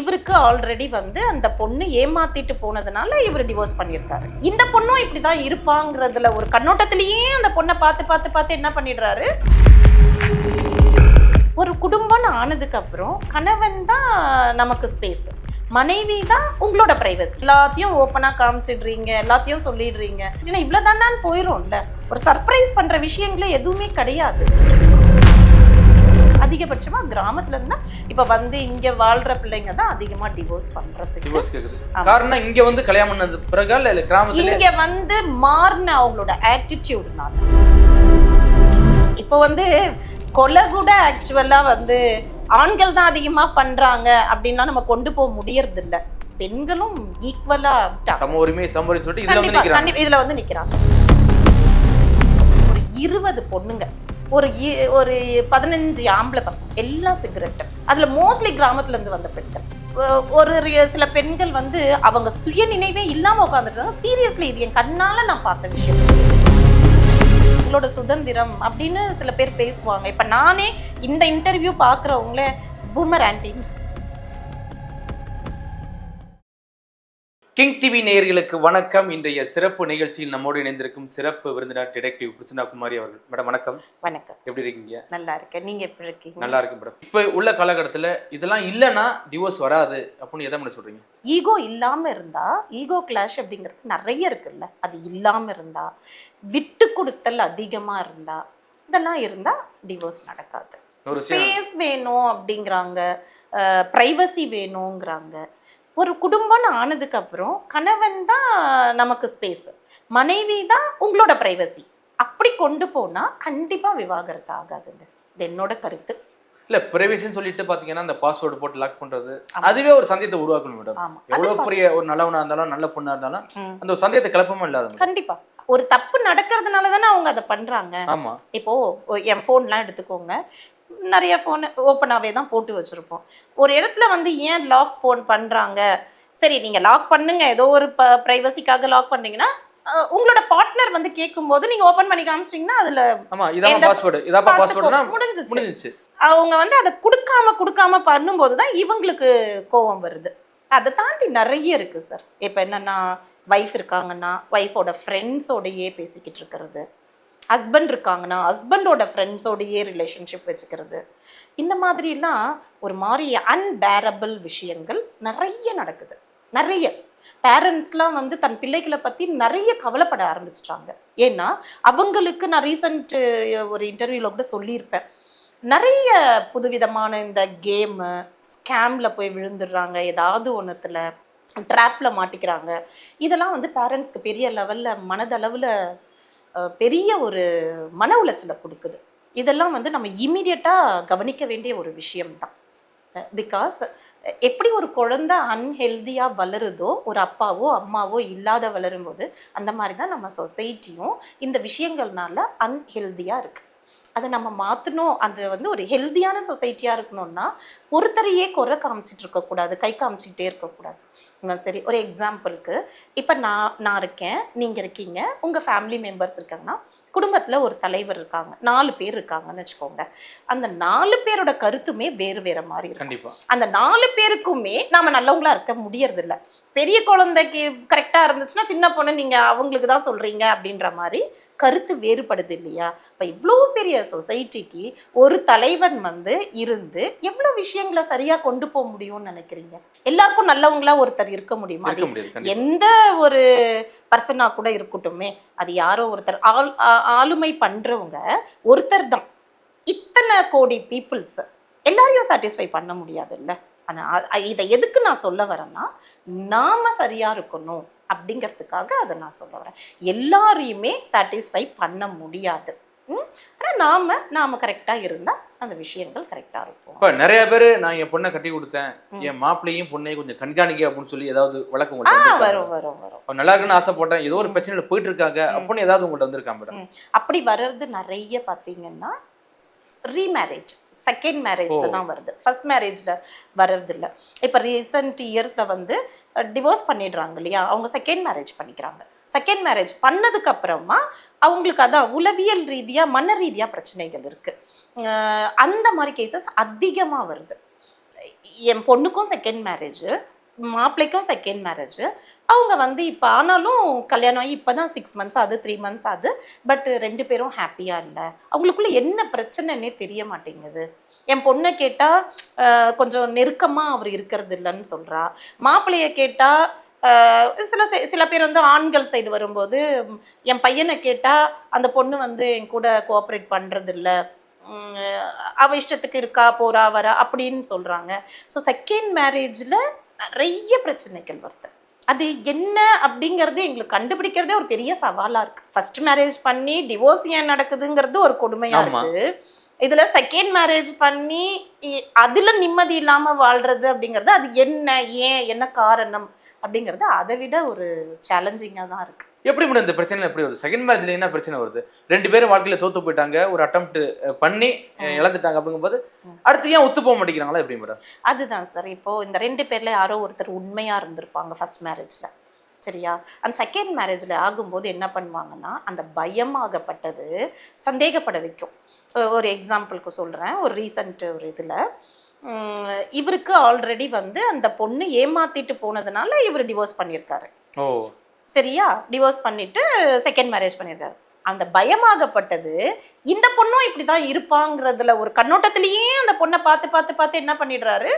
இவருக்கு ஆல்ரெடி வந்து அந்த பொண்ணு ஏமாத்திட்டு போனதுனால இவர் டிவோர்ஸ் பண்ணியிருக்காரு. இந்த பொண்ணும் இப்படிதான் இருப்பாங்கிறதுல ஒரு கண்ணோட்டத்திலேயே அந்த பொண்ணை பார்த்து பார்த்து பார்த்து என்ன பண்ணிடுறாரு? ஒரு குடும்பம்னு ஆனதுக்கு அப்புறம் கணவன் தான் நமக்கு ஸ்பேஸ் மனைவி தான் உங்களோட பிரைவசி எல்லாத்தையும் ஓப்பனாக காமிச்சிடுறீங்க எல்லாத்தையும் சொல்லிடுறீங்க. ஏன்னா இவ்வளவுதானான்னு போயிரும்ல ஒரு சர்ப்ரைஸ் பண்ணுற விஷயங்களே எதுவுமே கிடையாது. அதிகபட்சமா கிராமத்துல இருந்தா இப்ப வந்து இங்க வாழ்ற பிள்ளைங்க தான் அதிகமா டிவோர்ஸ் பண்றதுக்கு. காரணம் இங்க வந்து கல்யாணம் பண்ணது பிறகு இல்ல கிராமத்துல? இங்க வந்து மாறின அவங்களோட ஆட்டிடியூட்னால இப்போ வந்து கொலை கூட ஆக்சுவலா வந்து ஆண்கள் தான் அதிகமா பண்றாங்க அப்படின்னா நம்ம கொண்டு போக முடியறது இல்ல பெண்களும் ஈக்குவலா சம உரிமை சம உரிமை சொல்லிட்டு வந்து இதுல வந்து நிக்கிறாங்க. ஒரு இருபது பொண்ணுங்க. ஒரு இ- ஒரு பதினஞ்சு ஆம்பளை பசங்க எல்லாம் சிகரெட் அதில் மோஸ்ட்லி கிராமத்துலேருந்து வந்த பெண்கள். ஒ- ஒரு சில பெண்கள் வந்து அவங்க சுய நினைவே இல்லாமல் உட்காந்துட்டு சீரியஸ்லி இது என் கண்ணால் நான் பார்த்த விஷயம். உங்களோட சுதந்திரம் அப்படின்னு சில பேர் பேசுவாங்க. இப்போ நானே இந்த இன்டர்வியூ பார்க்குறவங்கள பூமர் ஆன்டின்னு கிங் டிவி நேயர்களுக்கு வணக்கம். இன்றைய சிறப்பு நிகழ்ச்சியில் நம்மோடு இணைந்திருக்கும் சிறப்பு விருந்தினர் டிடெக்டிவ் கிருஷ்ணா குமாரி அவர்கள். மேடம் வணக்கம். வணக்கம். எப்படி இருக்கீங்க? நல்லா இருக்கேன். நீங்க எப்படி இருக்கீங்க? நல்லா இருக்கு மேடம். இப்போ உள்ள காலகட்டத்துல இதெல்லாம் இல்லைன்னா டிவோர்ஸ் வராது அப்படின்னு எதை மட்டும் சொல்றீங்க? ஈகோ இல்லாம இருந்தா ஈகோ கிளாஷ் அப்படிங்கிறது நிறைய இருக்குல்ல. அது இல்லாம இருந்தா விட்டு கொடுத்தல் அதிகமா இருந்தா இதெல்லாம் இருந்தா டிவோர்ஸ் நடக்காது. ஸ்பேஸ் வேணும் அப்படிங்கிறாங்க. ப்ரைவசி வேணுங்கிறாங்க. ஒரு குடும்பம்னு ஆனதுக்கு அப்புறம் கணவன் தான் நமக்கு ஸ்பேஸ் மனைவி தான் உங்களோட ப்ரைவசி அப்படி கொண்டு போனா கண்டிப்பா விவாகரத்து ஆகாதுங்க. இது என்னோட கருத்து. இல்ல பிரைவேசின்னு சொல்லிட்டு பாத்தீங்கன்னா அந்த பாஸ்வேர்டு போட்டு லாக் பண்றது. அதுவே ஒரு சந்தேகத்தை உருவாக்கணும் மேடம் எவ்வளவு பெரிய ஒரு நல்லவனா இருந்தாலும் நல்ல பொண்ணா இருந்தாலும். அந்த ஒரு சந்தேகத்தை கிளப்பமா இல்லாத கண்டிப்பா. ஒரு தப்பு நடக்கிறதுனால தானே அவங்க அதை பண்றாங்க. ஆமா. இப்போ என் ஃபோன்லாம் எடுத்துக்கோங்க. நிறைய ஃபோன் ஓப்பனாகவே தான் போட்டு வச்சுருப்போம். ஒரு இடத்துல வந்து ஏன் லாக் போன் பண்ணுறாங்க சரி நீங்கள் லாக் பண்ணுங்க. ஏதோ ஒரு ப ப்ரைவசிக்காக லாக் பண்ணீங்கன்னா உங்களோட பார்ட்னர் வந்து கேட்கும்போது நீங்கள் ஓப்பன் பண்ணி காமிச்சிட்டிங்கன்னா அதில் ஆமா பாஸ்வேர்டு பாஸ்வேர்டுனா முடிஞ்சிச்சு. அவங்க வந்து அதை கொடுக்காம கொடுக்காம பண்ணும்போது தான் இவங்களுக்கு கோவம் வருது. அதை தாண்டி நிறைய இருக்கு சார் இப்போ என்னன்னா வைஃப் இருக்காங்கன்னா ஒய்ஃபோட ஃப்ரெண்ட்ஸோடையே பேசிக்கிட்டு இருக்கிறது. ஹஸ்பண்ட் இருக்காங்கன்னா ஹஸ்பண்டோட ஃப்ரெண்ட்ஸோடையே ரிலேஷன்ஷிப் வச்சுக்கிறது. இந்த மாதிரிலாம் ஒரு மாதிரி அன்பேரபிள் விஷயங்கள் நிறைய நடக்குது. நிறைய. பேரண்ட்ஸ்லாம் வந்து தன் பிள்ளைகளை பற்றி நிறைய கவலைப்பட ஆரம்பிச்சிட்டாங்க. ஏன்னா அவங்களுக்கு நான் ரீசன்ட் ஒரு இன்டர்வியூவில் கூட சொல்லியிருப்பேன். நிறைய புதுவிதமான இந்த கேமு ஸ்கேமில் போய் விழுந்துடுறாங்க. ஏதாவது ஒன்றுத்தில் ட்ராப்பில் மாட்டிக்கிறாங்க. இதெல்லாம் வந்து பேரண்ட்ஸ்க்கு பெரிய லெவலில் மனதளவில் பெரிய ஒரு மன உளைச்சலை கொடுக்குது. இதெல்லாம் வந்து நம்ம இமீடியட்டாக கவனிக்க வேண்டிய ஒரு விஷயம்தான். பிகாஸ் எப்படி ஒரு குழந்த அன்ஹெல்தியாக வளருதோ ஒரு அப்பாவோ அம்மாவோ இல்லாத வளரும்போது அந்த மாதிரி தான் நம்ம சொசைட்டியும் இந்த விஷயங்கள்னால அன்ஹெல்தியாக இருக்குது அதை நம்ம மாற்றணும் அது வந்து ஒரு ஹெல்த்தியான சொசைட்டியாக இருக்கணும்னா ஒருத்தரையே குறை காமிச்சிட்டு இருக்கக்கூடாது கை காமிச்சிக்கிட்டே இருக்கக்கூடாது. சரி ஒரு எக்ஸாம்பிளுக்கு இப்போ நான் நான் இருக்கேன் நீங்கள் இருக்கீங்க உங்கள் ஃபேமிலி மெம்பர்ஸ் இருக்காங்கன்னா குடும்பத்தில் ஒரு தலைவர் இருக்காங்க. நாலு பேர் இருக்காங்கன்னு வச்சுக்கோங்க. அந்த நாலு பேரோட கருத்துமே வேறு வேறு மாதிரி இருக்கும். அந்த நாலு பேருக்குமே நாம நல்லவங்களா இருக்க முடியறது இல்ல பெரிய குழந்தைக்கு கரெக்டா இருந்துச்சுன்னா சின்ன பொண்ணு நீங்க அவங்களுக்கு தான் சொல்றீங்க அப்படின்ற மாதிரி கருத்து வேறுபடுது இல்லையா? இப்ப இவ்வளோ பெரிய சொசைட்டிக்கு ஒரு தலைவன் வந்து இருந்து எவ்வளவு விஷயங்களை சரியா கொண்டு போக முடியும்னு நினைக்கிறீங்க? எல்லாருக்கும் நல்லவங்களா ஒருத்தர் இருக்க முடியுமா? அது எந்த ஒரு பர்சனா கூட இருக்கட்டுமே. அது யாரோ ஒருத்தர். ஆள் ஆ- ஆளுமை பண்ணுறவங்க ஒருத்தர் தான் இத்தனை கோடி பீப்புள்ஸ் எல்லாரையும் சாட்டிஸ்ஃபை பண்ண முடியாதுல்ல. அதை இதை எதுக்கு நான் சொல்ல வரேன்னா நாம் சரியாக இருக்கணும் அப்படிங்கிறதுக்காக அதை நான் சொல்ல வரேன். எல்லாரையுமே சாட்டிஸ்ஃபை பண்ண முடியாது. ம்? ஆனா நாம நாம கரெக்டா இருந்தா அந்த விஷயங்கள் கரெக்டா இருக்கும். இப்ப நிறைய பேர் நான் என் பொண்ணை கட்டி கொடுத்தேன். என் மாப்பிள்ளையும் பொண்ணையும் கொஞ்சம் கண்காணிக்க அப்படின்னு சொல்லி ஏதாவது வழக்கு ஆ உங்கள்ட்ட வந்திருக்கா? வரும் வரும் வரும். நல்லா இருக்குன்னு ஆசைப்பட்டேன். ஏதோ ஒரு பிரச்சனையில போயிட்டு இருக்காங்க அப்படின்னு ஏதாவது உங்கள்ட்ட வந்திருக்கா மேடம். அப்படி வர்றது நிறைய பார்த்தீங்கன்னா ரீமேரேஜ் செகண்ட் மேரேஜ்ல. தான் வருது. ஃபர்ஸ்ட் மேரேஜ்ல வர்றது இல்ல. இப்போ ரீசன்ட் இயர்ஸ்ல வந்து டிவோர்ஸ் பண்ணிடுறாங்க இல்லையா? அவங்க செகண்ட் மேரேஜ் பண்ணிக்கிறாங்க. செகண்ட் மேரேஜ் பண்ணதுக்கு அப்புறமா அவங்களுக்கு அதான் உளவியல் ரீதியாக மன ரீதியாக பிரச்சனைகள் இருக்குது அந்த மாதிரி கேசஸ் அதிகமாக வருது. என் பொண்ணுக்கும் செகண்ட் மேரேஜு மாப்பிள்ளைக்கும் செகண்ட் மேரேஜ் அவங்க வந்து இப்போ ஆனாலும் கல்யாணம் ஆகி இப்போ தான் சிக்ஸ் மந்த்ஸ் ஆகுது த்ரீ மந்த்ஸ் ஆகுது. பட் ரெண்டு பேரும் ஹாப்பியாக இல்லை. அவங்களுக்குள்ள என்ன பிரச்சனைன்னே தெரிய மாட்டேங்குது. என் பொண்ணை கேட்டால் கொஞ்சம் நெருக்கமாக அவர் இருக்கிறது இல்லைன்னு சொல்கிறா மாப்பிள்ளையை கேட்டால் சில சில பேர் வந்து ஆண்கள் சைடு வரும்போது என் பையனை கேட்டால் அந்த பொண்ணு வந்து என் கூட கோஆப்ரேட் பண்ணுறது இல்லை அவ இஷ்டத்துக்கு இருக்கா போறா வரா அப்படின்னு சொல்றாங்க. ஸோ செகண்ட் மேரேஜில் நிறைய பிரச்சனைகள் வருது. அது என்ன அப்படிங்கிறது எங்களுக்கு கண்டுபிடிக்கிறதே ஒரு பெரிய சவாலா இருக்கு. ஃபர்ஸ்ட் மேரேஜ் பண்ணி டிவோர்ஸ் ஏன் நடக்குதுங்கிறது ஒரு கொடுமையா ஆமா. இருக்கு. இதுல செகண்ட் மேரேஜ் பண்ணி அதுல நிம்மதி இல்லாம வாழ்றது அப்படிங்கிறது அது என்ன ஏன் என்ன காரணம் அப்படிங்கிறது அதை விட ஒரு சேலஞ்சிங்காக தான் இருக்கு. எப்படி மேடம் இந்த பிரச்சனை எப்படி வருது? செகண்ட் மேரேஜ்ல என்ன பிரச்சனை வருது? ரெண்டு பேரும் வாழ்க்கையில தோத்து போயிட்டாங்க ஒரு அட்டம் பண்ணி இழந்துட்டாங்க அப்படிங்கும்போது அடுத்து ஏன் ஒத்து போக மாட்டேங்கிறாங்களா எப்படி மேடம்? அதுதான் சார் இப்போ இந்த ரெண்டு பேர்ல யாரோ ஒருத்தர் உண்மையா இருந்திருப்பாங்க ஃபர்ஸ்ட் மேரேஜ்ல சரியா? அந்த செகண்ட் மேரேஜ்ல ஆகும்போது என்ன பண்ணுவாங்கன்னா அந்த பயமாகப்பட்டது சந்தேகப்பட வைக்கும். ஒரு எக்ஸாம்பிளுக்கு சொல்றேன். ஒரு ரீசன்ட் ஒரு இதுல இவருக்கு ஆல்ரெடி வந்து அந்த பொண்ணு ஏமாத்திட்டு போனதுனால இவர் டிவோர்ஸ் பண்ணியிருக்காரு. ஓ. சரியா? டிவோர்ஸ் பண்ணிட்டு செகண்ட் மேரேஜ் பண்ணியிருக்காரு. அந்த பயமாகப்பட்டது இந்த பொண்ணும் இப்படிதான் இருப்பாங்கிறதுல ஒரு கண்ணோட்டத்திலேயே அந்த பொண்ணை பார்த்து பார்த்து பார்த்து என்ன பண்ணிடுறாரு?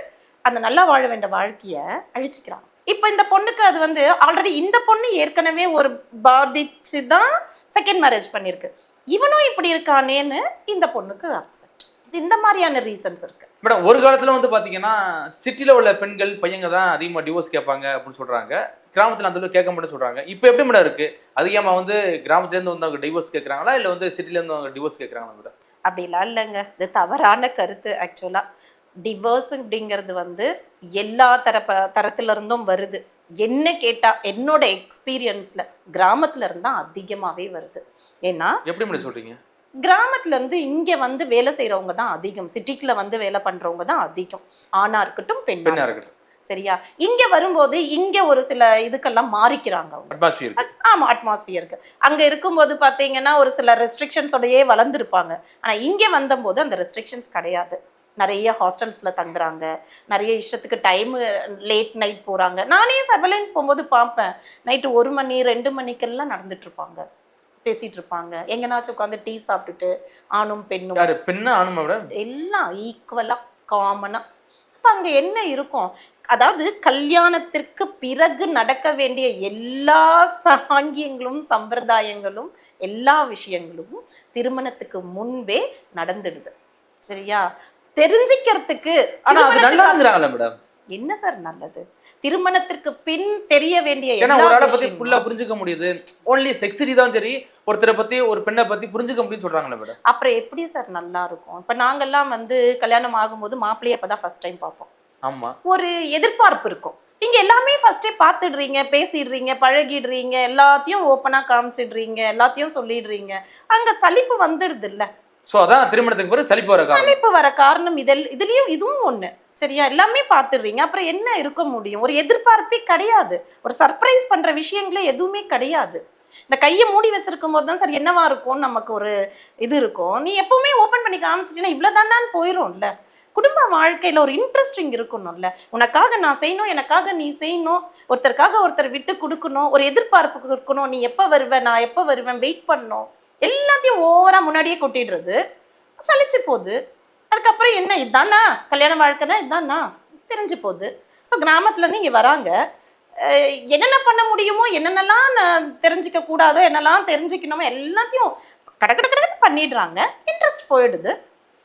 அந்த நல்லா வாழ வேண்டிய வாழ்க்கைய அழிச்சுக்கிறான். இப்போ இந்த பொண்ணுக்கு அது வந்து ஆல்ரெடி இந்த பொண்ணு ஏற்கனவே ஒரு பாதிச்சு தான் செகண்ட் மேரேஜ் பண்ணியிருக்கு. இவனும் இப்படி இருக்கானேன்னு இந்த பொண்ணுக்கு அப்செட் இந்த மாதிரியான ரீசன்ஸ் இருக்கு. மேடம் ஒரு காலத்துல வந்து பாத்தீங்கன்னா சிட்டில உள்ள பெண்கள் பையங்க தான் அதிகமா டிவோர்ஸ் கேட்பாங்க அப்படின்னு சொல்றாங்க. கிராமத்துல அந்த அளவுக்கு கேட்க மாட்டேன்னு சொல்றாங்க. இப்போ எப்படி மேடம் இருக்கு? அதிகமா வந்து கிராமத்துல இருந்து வந்து அவங்க டிவோர்ஸ் கேட்கறாங்களா? இல்ல வந்து சிட்டில இருந்து அவங்க டிவோர்ஸ் கேட்கறாங்களா மேடம் அப்படிலாம் இல்லைங்க. இது தவறான கருத்து ஆக்சுவலாக டிவோர்ஸ் அப்படிங்கிறது வந்து எல்லா தரப்ப தரத்துல இருந்தும் வருது. என்ன கேட்டா என்னோட எக்ஸ்பீரியன்ஸ்ல கிராமத்துல இருந்தா அதிகமாவே வருது. ஏன்னா எப்படி மேடம் சொல்றீங்க? கிராமத்துல இருந்து இங்க வந்து வேலை செய்றவங்க தான் அதிகம். சிட்டிக்குள்ள வந்து வேலை பண்றவங்க தான் அதிகம். ஆணா இருக்கட்டும் பெண்ணா பெண்ணா இருக்கட்டும். சரியா? இங்க வரும்போது இங்க ஒரு சில இதுக்கெல்லாம் மாறிக்கிறாங்க ஆமா அட்மாஸ்பியருக்கு அங்க இருக்கும்போது பாத்தீங்கன்னா ஒரு சில ரெஸ்ட்ரிக்ஷன்ஸோடயே வளர்ந்துருப்பாங்க. ஆனா இங்க வந்தபோது அந்த ரெஸ்ட்ரிக்ஷன்ஸ் கிடையாது. நிறைய ஹாஸ்டல்ஸ்ல தங்குறாங்க. நிறைய இஷ்டத்துக்கு டைம் லேட் நைட் போறாங்க. நானே சர்வலைன்ஸ் போகும்போது பார்ப்பேன் நைட்டு ஒரு மணி ரெண்டு மணிக்கெல்லாம் நடந்துட்டு இருப்பாங்க. பேசிட்டு இருப்பாங்க எங்கனாச்சும் உட்காந்து டீ சாப்பிட்டுட்டு ஆணும் பெண்ணும். யாரு பெண்ணா ஆணுமா எல்லாம் ஈக்குவலா காமனா அப்ப அங்க என்ன இருக்கும்? அதாவது கல்யாணத்திற்கு பிறகு நடக்க வேண்டிய எல்லா சாங்கியங்களும் சம்பிரதாயங்களும் எல்லா விஷயங்களும் திருமணத்துக்கு முன்பே நடந்துடுது. சரியா? தெரிஞ்சுக்கிறதுக்கு ஆனா அது நல்லாதுங்கிறாங்களா மேடம். என்ன சார் நல்லது? திருமணத்திற்கு பின் தெரிய வேண்டிய ஏன்னா ஒரு ஆளை பத்தி ஃபுல்லா புரிஞ்சுக்க முடியுது. ஓன்லி செக்ஸரி தான் சரி ஒருத்தரை பத்தி ஒரு பெண்ணை பத்தி புரிஞ்சுக்க முடியும்னு சொல்றாங்களா மேடம் அப்புறம் எப்படி சார் நல்லா இருக்கும்? இப்ப நாங்கெல்லாம் வந்து கல்யாணம் ஆகும்போது மாப்பிள்ளைய அப்பதான் ஃபர்ஸ்ட் டைம் பார்ப்போம். ஆமா. ஒரு எதிர்பார்ப்பு இருக்கும். நீங்க எல்லாமே ஃபர்ஸ்டே பார்த்துடுறீங்க பேசிடுறீங்க பழகிடுறீங்க எல்லாத்தையும் ஓப்பனா காமிச்சிடுறீங்க எல்லாத்தையும் சொல்லிடுறீங்க. அங்க சலிப்பு வந்துடுது இல்ல. சோ அதான் திருமணத்துக்கு பிறகு சலிப்பு வர சலிப்பு வர காரணம் இதில் இதுலயும் இதுவும் ஒண்ணு. சரியா? எல்லாமே பார்த்துடுறீங்க. அப்புறம் என்ன இருக்க முடியும்? ஒரு எதிர்பார்ப்பே கிடையாது. ஒரு சர்ப்ரைஸ் பண்ணுற விஷயங்களே எதுவுமே கிடையாது. இந்த கையை மூடி வச்சிருக்கும் போது தான் சார் என்னவா இருக்கும்னு நமக்கு ஒரு இது இருக்கும். நீ எப்பவுமே ஓப்பன் பண்ணி காமிச்சிட்டீங்கன்னா இவ்வளவுதானான்னு போயிடும்ல குடும்ப வாழ்க்கையில் ஒரு இன்ட்ரெஸ்டிங் இருக்கணும்ல. உனக்காக நான் செய்யணும் எனக்காக நீ செய்யணும் ஒருத்தருக்காக ஒருத்தர் விட்டு கொடுக்கணும் ஒரு எதிர்பார்ப்பு இருக்கணும் நீ எப்போ வருவேன் நான் எப்போ வருவேன் வெயிட் பண்ணணும். எல்லாத்தையும் ஓவராக முன்னாடியே கொட்டிடுறது. சலிச்சு போகுது. அதுக்கப்புறம் என்ன? இதானா? கல்யாண வாழ்க்கைனா இதானா? தெரிஞ்சு போகுது. ஸோ கிராமத்துலேருந்து இங்கே வராங்க. என்னென்ன பண்ண முடியுமோ என்னென்னலாம் நான் தெரிஞ்சுக்க கூடாதோ என்னெல்லாம் தெரிஞ்சுக்கணுமோ எல்லாத்தையும் கட கட கடன்னு பண்ணிடுறாங்க. இன்ட்ரெஸ்ட் போயிடுது.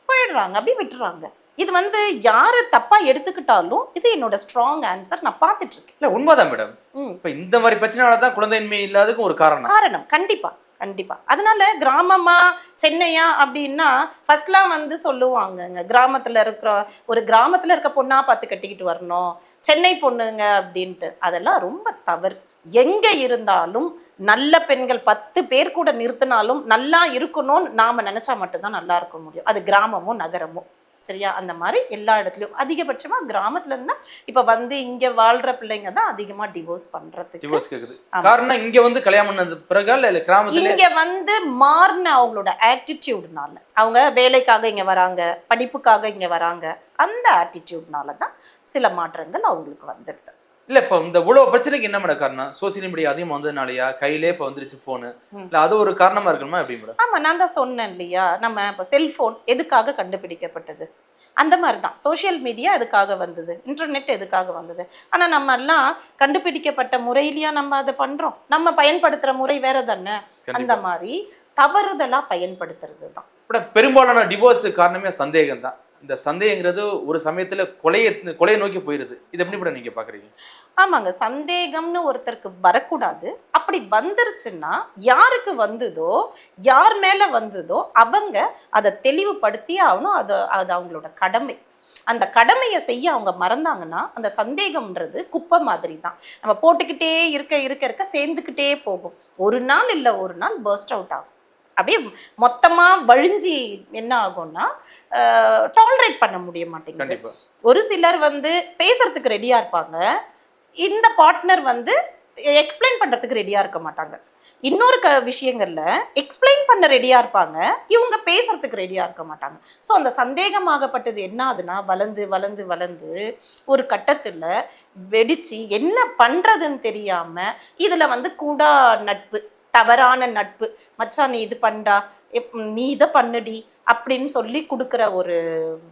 போயிடுறாங்க. அப்படியே விட்டுறாங்க. இது வந்து யாரு தப்பா எடுத்துக்கிட்டாலும் இது என்னோட ஸ்ட்ராங் ஆன்சர் நான் பார்த்துட்டு இருக்கேன். இல்ல உண்மைதான் மேடம் இப்ப இந்த மாதிரி பிரச்சனையால தான் குழந்தையின்மை இல்லாததுக்கும் ஒரு காரணம். காரணம். கண்டிப்பா. கண்டிப்பாக அதனால கிராமமா சென்னையா அப்படின்னா ஃபர்ஸ்ட்லாம் வந்து சொல்லுவாங்கங்க. கிராமத்தில் இருக்கிற ஒரு கிராமத்தில் இருக்க பொண்ணாக பார்த்து கட்டிக்கிட்டு வரணும். சென்னை பொண்ணுங்க அப்படின்ட்டு. அதெல்லாம் ரொம்ப தவறு. எங்கே இருந்தாலும் நல்ல பெண்கள் பத்து பேர் கூட நிறுத்தினாலும் நல்லா இருக்கணும்னு நாம் நினச்சா மட்டும்தான் நல்லா இருக்க முடியும். அது கிராமமோ நகரமோ. சரியா? அந்த மாதிரி எல்லா இடத்துலயும். அதிகபட்சமா கிராமத்துல இருந்தா இப்ப வந்து இங்க வாழ்ற பிள்ளைங்க தான் அதிகமா டிவோர்ஸ் பண்றதுக்கு டிவோர்ஸ். காரணம் இங்க வந்து கல்யாணம் பண்ணது பிறகு இல்ல கிராமத்துல இங்க வந்து மாறின அவங்களோட ஆட்டிடியூட்னால அவங்க வேலைக்காக இங்க வராங்க படிப்புக்காக இங்க வராங்க. அந்த ஆட்டிடியூட்னால தான் சில மாற்றங்கள் அவங்களுக்கு வந்துடுது. இல்ல இப்ப இந்த இவ்வளவு பிரச்சனைக்கு என்ன மேடம் காரணம்? சோசியல் மீடியா அதிகமா வந்ததுனாலயா? கையிலே இப்ப வந்துருச்சு போனு. இல்ல அது ஒரு காரணமா இருக்கணுமா எப்படி மேடம்? ஆமா நான் தான் சொன்னேன் இல்லையா? நம்ம இப்போ செல்போன் எதுக்காக கண்டுபிடிக்கப்பட்டது? அந்த மாதிரி தான் சோஷியல் மீடியா எதுக்காக வந்தது? இன்டர்நெட் எதுக்காக வந்தது? ஆனா நம்ம எல்லாம் கண்டுபிடிக்கப்பட்ட முறையிலயா நம்ம அதை பண்றோம்? நம்ம பயன்படுத்துற முறை வேற தானே? அந்த மாதிரி தவறுதலா பயன்படுத்துறது தான் பெரும்பாலான டிவோர்ஸ் காரணமே சந்தேகம் தான் இந்த சந்தேகங்கிறது ஒரு சமயத்தில் கொலையை கொலையை நோக்கி போயிடுது இது எப்படி கூட நீங்கள் பார்க்குறீங்க ஆமாங்க. சந்தேகம்னு ஒருத்தருக்கு வரக்கூடாது. அப்படி வந்துருச்சுன்னா யாருக்கு வந்ததோ யார் மேலே வந்ததோ அவங்க அதை தெளிவுபடுத்தி ஆகணும். அது அது அவங்களோட கடமை. அந்த கடமையை செய்ய அவங்க மறந்தாங்கன்னா அந்த சந்தேகம்ன்றது குப்பை மாதிரி தான் நம்ம போட்டுக்கிட்டே இருக்க இருக்க இருக்க சேர்ந்துக்கிட்டே போகும். ஒரு நாள் இல்லை ஒரு நாள் பர்ஸ்ட் அவுட் ஆகும். அப்படியே மொத்தமா வழிஞ்சி என்ன ஆகும்னா டாலரேட் பண்ண முடிய மாட்டேங்குது. ஒரு சிலர் வந்து பேசுறதுக்கு ரெடியா இருப்பாங்க. இந்த பார்ட்னர் வந்து எக்ஸ்பிளைன் பண்றதுக்கு ரெடியா இருக்க மாட்டாங்க. இன்னொரு க விஷயங்கள்ல எக்ஸ்பிளைன் பண்ண ரெடியா இருப்பாங்க. இவங்க பேசுறதுக்கு ரெடியா இருக்க மாட்டாங்க. ஸோ அந்த சந்தேகமாகப்பட்டது என்ன ஆகுதுன்னா வளர்ந்து வளர்ந்து வளர்ந்து ஒரு கட்டத்துல வெடிச்சு என்ன பண்றதுன்னு தெரியாம இதுல வந்து கூடா நட்பு. தவறான நட்பு. மச்சான் நீ இது எப்- நீ இதை பண்ணுடி அப்படின்னு சொல்லி கொடுக்குற ஒரு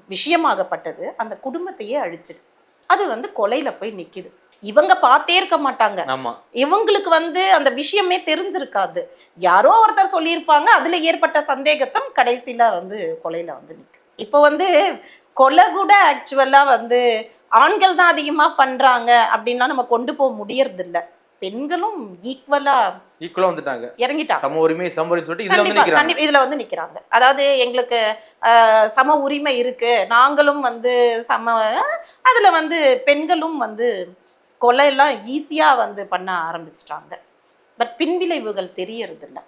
விஷயமாகப்பட்டது. அந்த குடும்பத்தையே அழிச்சிடுது. அது வந்து கொலையில போய் நிக்குது. இவங்க பார்த்தே இருக்க மாட்டாங்க. இவங்களுக்கு வந்து அந்த விஷயமே தெரிஞ்சிருக்காது. யாரோ ஒருத்தர் சொல்லியிருப்பாங்க. அதுல ஏற்பட்ட சந்தேகத்தம் கடைசியில வந்து கொலையில வந்து நிக்கு. இப்போ வந்து கொலை கூட ஆக்சுவலா வந்து ஆண்கள் தான் அதிகமா பண்றாங்க அப்படின்லாம் நம்ம கொண்டு போக முடியறது இல்ல பெண்களும் ஈக்குவலா ஈக்குவலா வந்துட்டாங்க. இறங்கிட்டாங்க. சம உரிமை சம உரிமை சொல்லிட்டு இதுல வந்து இதுல வந்து நிக்கிறாங்க. அதாவது எங்களுக்கு சம உரிமை இருக்கு. நாங்களும் வந்து சம அதுல வந்து பெண்களும் வந்து கொலையெல்லாம் ஈஸியா வந்து பண்ண ஆரம்பிச்சிட்டாங்க. பட் பின்விளைவுகள் தெரியறது இல்ல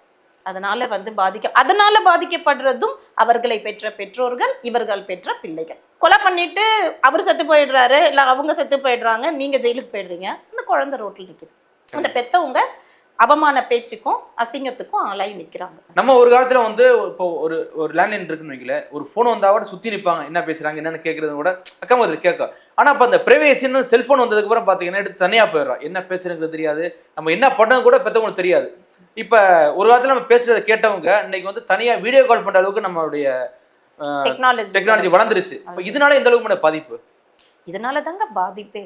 அதனால வந்து பாதிக்க அதனால பாதிக்கப்படுறதும் அவர்களை பெற்ற பெற்றோர்கள் இவர்கள் பெற்ற பிள்ளைகள். கொலை பண்ணிட்டு அவர் செத்து போயிடுறாரு இல்ல அவங்க செத்து போயிடுறாங்க நீங்க ஜெயிலுக்கு போயிடுறீங்க அந்த குழந்தை ரோட்ல நிக்குது. அந்த பெத்தவங்க அவமான பேச்சுக்கும் அசிங்கத்துக்கும் ஆளாகி நிக்கிறாங்க. நம்ம ஒரு காலத்துல வந்து இப்போ ஒரு ஒரு லேண்ட்லைன் இருக்குன்னு வைக்கல ஒரு ஃபோன் வந்தா கூட சுத்தி நிப்பாங்க என்ன பேசுறாங்க என்னன்னு கேட்கறது கூட அக்கம் பதில் கேட்கும் ஆனா அப்ப அந்த பிரைவேசின்னு செல்போன் வந்ததுக்கு அப்புறம் பாத்தீங்கன்னா எடுத்து தனியா போயிடுறோம். என்ன பேசுறது தெரியாது. நம்ம என்ன பண்ணது கூட பெத்தவங்களுக்கு தெரியாது. இப்ப ஒரு காலத்துல நம்ம பேசுறத கேட்டவங்க இன்னைக்கு வந்து தனியா வீடியோ கால் பண்ற அளவுக்கு நம்மளுடைய டெக்னாலஜி டெக்னாலஜி வளர்ந்துருச்சு. இப்ப இதனால இந்த அளவுக்கு பாதிப்பு? இதனால தாங்க பாதிப்பே.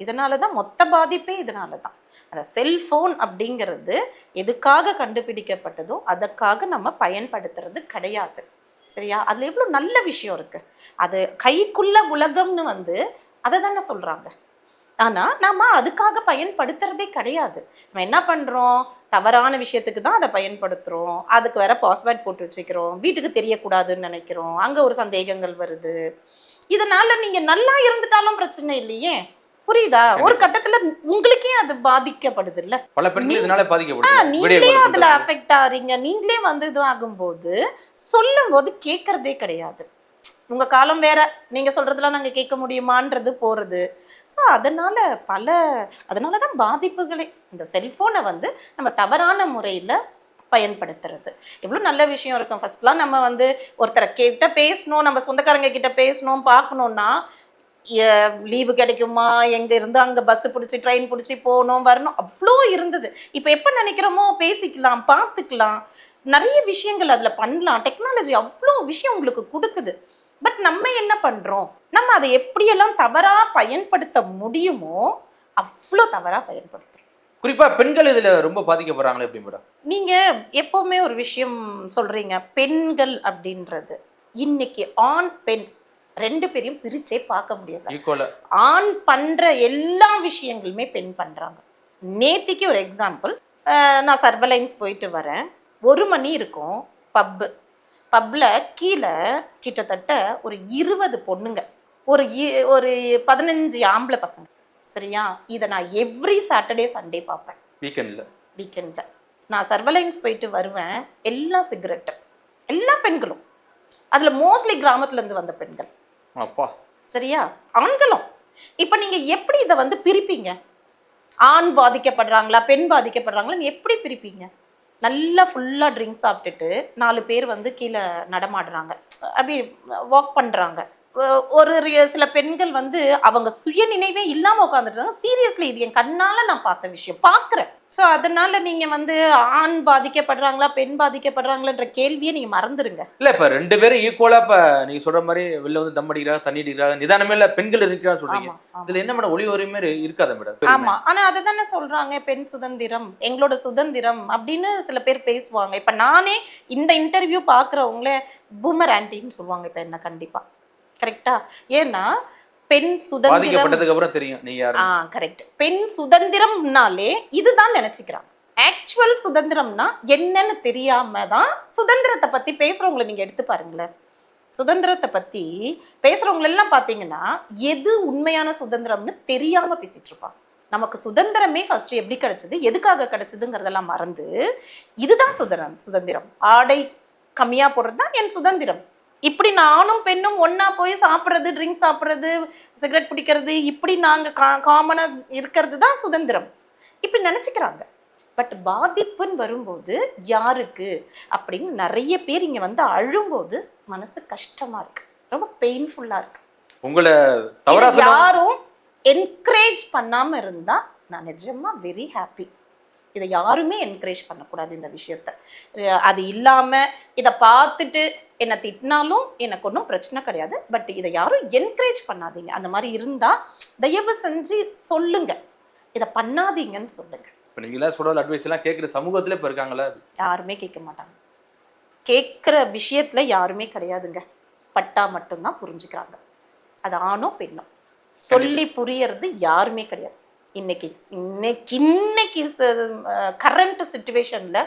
இதனால தான் மொத்த பாதிப்பே இதனால தான் அந்த செல்ஃபோன் அப்படிங்கிறது எதுக்காக கண்டுபிடிக்கப்பட்டதோ அதற்காக நம்ம பயன்படுத்துறது கிடையாது. சரியா? அதில் எவ்வளோ நல்ல விஷயம் இருக்குது அது கைக்குள்ள உலகம்னு வந்து அதை தானே சொல்கிறாங்க ஆனால் நாம் அதுக்காக பயன்படுத்துறதே கிடையாது. நம்ம என்ன பண்ணுறோம் தவறான விஷயத்துக்கு தான் அதை பயன்படுத்துகிறோம் அதுக்கு வேற பாஸ்வேர்ட் போட்டு வச்சுக்கிறோம். வீட்டுக்கு தெரியக்கூடாதுன்னு நினைக்கிறோம். அங்கே ஒரு சந்தேகங்கள் வருது. இதனால் நீங்கள் நல்லா இருந்துட்டாலும் பிரச்சனை இல்லையே. புரியுதா? ஒரு கட்டத்துல உங்களுக்கே அது பாதிக்கப்படுது இல்ல பல பெண்கள் இதனால பாதிக்கப்படுது நீங்களே அதுல. அஃபெக்ட் ஆறீங்க. நீங்களே வந்து இது ஆகும்போது சொல்லும் போது கேட்கறதே கிடையாது. உங்க காலம் வேற. நீங்க சொல்றதெல்லாம் நாங்க கேட்க முடியுமான்றது போறது. ஸோ அதனால பல அதனால தான் பாதிப்புகளே இந்த செல்போனை வந்து நம்ம தவறான முறையில பயன்படுத்துறது. எவ்வளோ நல்ல விஷயம் இருக்கும். ஃபர்ஸ்ட்லாம் நம்ம வந்து ஒருத்தரை கிட்ட பேசணும் நம்ம சொந்தக்காரங்க கிட்ட பேசணும் பார்க்கணுன்னா லீவு கிடைக்குமா? எங்க இருந்து அங்க பஸ் பிடிச்சி ட்ரெயின் பிடிச்சி போகணும் வரணும்? அவ்வளோ இருந்தது. இப்போ எப்போ நினைக்கிறோமோ பேசிக்கலாம் பார்த்துக்கலாம். நிறைய விஷயங்கள் அதுல பண்ணலாம். டெக்னாலஜி அவ்வளோ விஷயம் உங்களுக்கு கொடுக்குது. பட் நம்ம என்ன பண்றோம்? நம்ம அதை எப்படியெல்லாம் தவறா பயன்படுத்த முடியுமோ அவ்வளோ தவறா பயன்படுத்துறோம். குறிப்பா பெண்கள் இதுல ரொம்ப பாதிக்கப்படுறாங்களே எப்படி மேடம்? நீங்க எப்பவுமே ஒரு விஷயம் சொல்றீங்க. பெண்கள் அப்படின்றது. இன்னைக்கு ஆண் பெண். ரெண்டு பேரையும் பிரிச்சே பார்க்க முடியல. ஈக்குவலா ஆண் பண்ற எல்லா விஷயங்களுமே பெண் பண்றாங்க. நேத்திக்கு ஒரு எக்ஸாம்பிள் நான் சர்வலைன்ஸ் போயிட்டு வரேன். ஒரு மணி இருக்கும் பப்பு பப்பில் கீழே கிட்டத்தட்ட ஒரு இருபது பொண்ணுங்க. ஒரு ஒரு பதினஞ்சு ஆம்பளை பசங்க. சரியா? இதை நான் எவ்ரி சாட்டர்டே சண்டே பார்ப்பேன். வீக்கெண்ட்ல வீக்கெண்டில் நான் சர்வலைன்ஸ் போயிட்டு வருவேன் எல்லாம் சிகரெட்டு. எல்லா பெண்களும். அதில் மோஸ்ட்லி கிராமத்துலேருந்து வந்த பெண்கள். அப்பா. சரியா? ஆண்களும். இப்போ நீங்கள் எப்படி இதை வந்து பிரிப்பீங்க? ஆண் பாதிக்கப்படுறாங்களா பெண் பாதிக்கப்படுறாங்களான்னு எப்படி பிரிப்பீங்க? நல்லா ஃபுல்லாக ட்ரிங்க்ஸ் சாப்பிட்டுட்டு நாலு பேர் வந்து கீழே நடமாடுறாங்க. அப்படி வாக் பண்ணுறாங்க ஒரு சில பெண்கள் வந்து அவங்க சுய நினைவே இல்லாமல் உட்காந்துட்டாங்க சீரியஸ்லி இது என் கண்ணால் நான் பார்த்த விஷயம். பார்க்குறேன். ஸோ அதனால நீங்கள் வந்து ஆண் பாதிக்கப்படுறாங்களா பெண் பாதிக்கப்படுறாங்களான்ற கேள்வியை நீங்கள் மறந்துடுங்க இல்ல இப்ப ரெண்டு பேரும் ஈக்குவலா இப்ப நீங்க சொல்ற மாதிரி வெளில வந்து தம் அடிக்கிறாங்க தண்ணி அடிக்கிறாங்க நிதானமே இல்ல பெண்கள் இருக்கிறா சொல்றீங்க. ஆமாம் ஆமாம் இதுல என்ன மேடம் ஒளி ஒரே இருக்காத மேடம்? ஆமா. ஆனா அதை தானே சொல்றாங்க பெண் சுதந்திரம் எங்களோட சுதந்திரம் அப்படின்னு சில பேர் பேசுவாங்க. இப்ப நானே இந்த இன்டர்வியூ பாக்குறவங்களே பூமர் ஆன்டின்னு சொல்லுவாங்க இப்ப என்ன கண்டிப்பா. கரெக்டா ஏன்னா பெண் சுதந்திரம் அப்புறம் தெரியும் நீங்க யாரு ஆ கரெக்ட் பெண் சுதந்திரம்னாலே இதுதான் நினைச்சுக்கிறாங்க. ஆக்சுவல் சுதந்திரம்னா என்னன்னு தெரியாம தான் சுதந்திரத்தை பத்தி பேசுறவங்களை நீங்க எடுத்து பாருங்களேன். சுதந்திரத்தை பத்தி பேசுறவங்க எல்லாம் பாத்தீங்கன்னா எது உண்மையான சுதந்திரம்னு தெரியாம பேசிட்டு இருப்பாங்க. நமக்கு சுதந்திரமே ஃபர்ஸ்ட் எப்படி கிடைச்சது எதுக்காக கிடைச்சதுங்கிறதெல்லாம் மறந்து இதுதான் சுதந்திரம் சுதந்திரம். ஆடை கம்மியா போடுறது தான் என் சுதந்திரம். இப்படி நானும் பெண்ணும் ஒண்ணா போய் சாப்பிட்றது ட்ரிங்க் சாப்பிட்றது சிகரெட் பிடிக்கிறது இப்படி நாங்க கா காமனாக இருக்கிறது தான் சுதந்திரம். இப்படி நினச்சிக்கிறாங்க. பட் பாதிப்புன்னு வரும்போது யாருக்கு? அப்படின்னு நிறைய பேர் இங்க வந்து அழும்போது மனசு கஷ்டமா இருக்கு. ரொம்ப பெயின்ஃபுல்லா இருக்கு. உங்களை யாரும் என்கரேஜ் பண்ணாம இருந்தா நான் நிஜமா வெரி ஹாப்பி இதை யாருமே என்கரேஜ் பண்ணக்கூடாது இந்த விஷயத்த. அது இல்லாம இதை பார்த்துட்டு என்னை திட்டினாலும் எனக்கு ஒன்றும் பிரச்சனை கிடையாது. பட் இதை யாரும் என்கரேஜ் பண்ணாதீங்க. அந்த மாதிரி இருந்தா தயவு செஞ்சு சொல்லுங்க. இதை பண்ணாதீங்கன்னு சொல்லுங்க. இப்ப நீங்க எல்லாம் சொல்ற அட்வைஸ் எல்லாம் கேக்குற சமூகத்துல இப்ப இருக்காங்களா யாருமே கேட்க மாட்டாங்க. கேட்குற விஷயத்துல யாருமே கிடையாதுங்க. பட்டா மட்டும்தான் புரிஞ்சுக்கிறாங்க. அது ஆணோ பெண்ணோ. சொல்லி புரியறது யாருமே கிடையாது. இன்னைக்கு இன்னைக்கு இன்னைக்கு கரண்ட் சுச்சுவேஷன்ல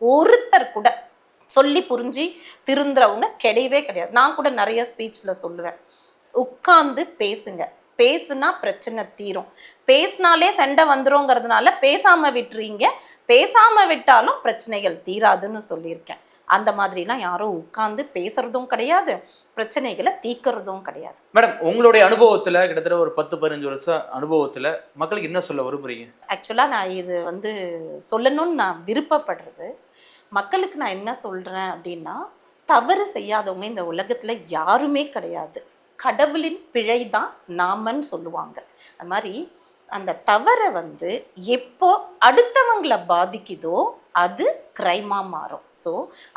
ஒருத்தர் கூட சொல்லி புரிஞ்சு திருந்துறவங்க கிடையவே கிடையாது. நான் கூட நிறைய ஸ்பீச்சில் சொல்லுவேன். உட்கார்ந்து பேசுங்க. பேசுனா பிரச்சனை தீரும். பேசினாலே சண்டை வந்துருங்கிறதுனால பேசாம விட்டுறீங்க. பேசாம விட்டாலும் பிரச்சனைகள் தீராதுன்னு சொல்லியிருக்கேன். அந்த மாதிரிலாம் யாரும் உட்கார்ந்து பேசுறதும் கிடையாது பிரச்சனைகளை தீர்க்கறதும் கிடையாது. மேடம் உங்களுடைய அனுபவத்துல கிட்டத்தட்ட ஒரு பத்து பதினஞ்சு வருஷம் அனுபவத்துல மக்களுக்கு என்ன சொல்ல விரும்புறீங்க? ஆக்சுவலாக நான் இது வந்து சொல்லணும்னு நான் விருப்பப்படுறது மக்களுக்கு நான் என்ன சொல்கிறேன் அப்படின்னா தவறு செய்யாதவங்க இந்த உலகத்தில் யாருமே கிடையாது. கடவுளின் பிழை தான் நாமன்னு சொல்லுவாங்க. அது மாதிரி அந்த தவறை வந்து எப்போ அடுத்தவங்களை பாதிக்குதோ அது கிரைமாக மாறும். ஸோ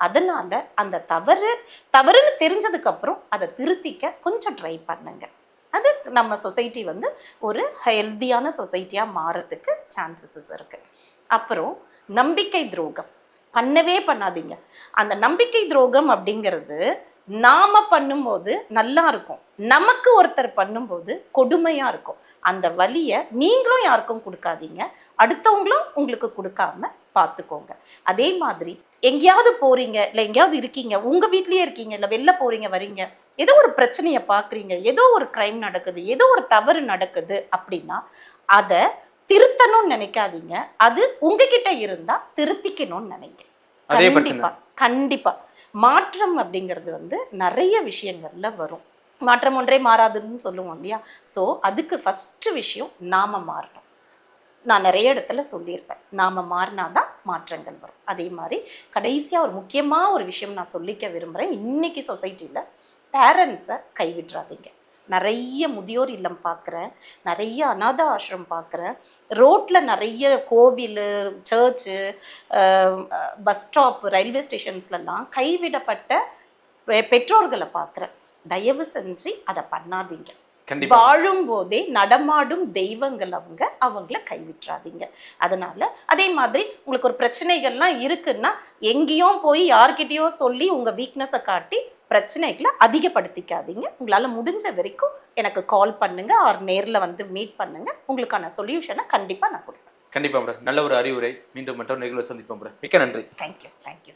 அதனால் அந்த தவறு தவறுன்னு தெரிஞ்சதுக்கப்புறம் அதை திருத்திக்க கொஞ்சம் ட்ரை பண்ணுங்க. அது நம்ம சொசைட்டி வந்து ஒரு ஹெல்த்தியான சொசைட்டியாக மாறத்துக்கு சான்சஸஸ் இருக்குது அப்புறம் நம்பிக்கை துரோகம். பண்ணவே பண்ணாதீங்க. அந்த நம்பிக்கை துரோகம் அப்படிங்கிறது நாம பண்ணும்போது நல்லா இருக்கும். நமக்கு ஒருத்தர் பண்ணும்போது கொடுமையா இருக்கும். அந்த வலியை நீங்களும் யாருக்கும் கொடுக்காதீங்க. அடுத்தவங்களும் உங்களுக்கு கொடுக்காம பார்த்துக்கோங்க அதே மாதிரி எங்கேயாவது போறீங்க இல்லை எங்கேயாவது இருக்கீங்க உங்க வீட்லயே இருக்கீங்க இல்லை வெளில போறீங்க வரீங்க ஏதோ ஒரு பிரச்சனையை பார்க்குறீங்க ஏதோ ஒரு கிரைம் நடக்குது ஏதோ ஒரு தவறு நடக்குது அப்படின்னா அதை திருத்தணும்னு நினைக்காதீங்க. அது உங்ககிட்ட இருந்தா திருத்திக்கணும்னு நினைங்க. கண்டிப்பா கண்டிப்பா. மாற்றம் அப்படிங்கிறது வந்து நிறைய விஷயங்கள்ல வரும். மாற்றம் ஒன்றே மாறாதுன்னு சொல்லுவோம் இல்லையா? ஸோ அதுக்கு ஃபர்ஸ்ட் விஷயம் நாம மாறணும். நான் நிறைய இடத்துல சொல்லியிருப்பேன். நாம மாறினாதான் மாற்றங்கள் வரும். அதே மாதிரி கடைசியாக ஒரு முக்கியமாக ஒரு விஷயம் நான் சொல்லிக்க விரும்புகிறேன் இன்னைக்கு சொசைட்டியில் பேரண்ட்ஸை கைவிட்றாதீங்க. நிறைய முதியோர் இல்லம் பார்க்குறேன் நிறைய அனாத ஆசிரம் பார்க்குறேன். ரோட்டில் நிறைய கோவில் சர்ச்சு பஸ் ஸ்டாப் ரயில்வே ஸ்டேஷன்ஸ்லலாம் கைவிடப்பட்ட பெற்றோர்களை பார்க்குறேன். தயவு செஞ்சு அதை பண்ணாதீங்க. கண்டிப்பா. வாழும்போதே நடமாடும் தெய்வங்கள் அவங்க அவங்கள கைவிட்றாதீங்க அதனால அதே மாதிரி உங்களுக்கு ஒரு பிரச்சனைகள்லாம் இருக்குன்னா எங்கேயும் போய் யார்கிட்டயோ சொல்லி உங்க வீக்னஸை காட்டி பிரச்சனைகளை அதிகப்படுத்திக்காதீங்க. உங்களால முடிஞ்ச வரைக்கும் எனக்கு கால் பண்ணுங்க ஆர் நேர்ல வந்து மீட் பண்ணுங்க. உங்களுக்கான சொல்யூஷனை கண்டிப்பா நான் கொடுப்பேன். கண்டிப்பா மேடம் நல்ல ஒரு அறிவுரை. மீண்டும் மற்றொரு நிகழ்வு சந்திப்போம் மேடம் மிக்க நன்றி. Thank you thank you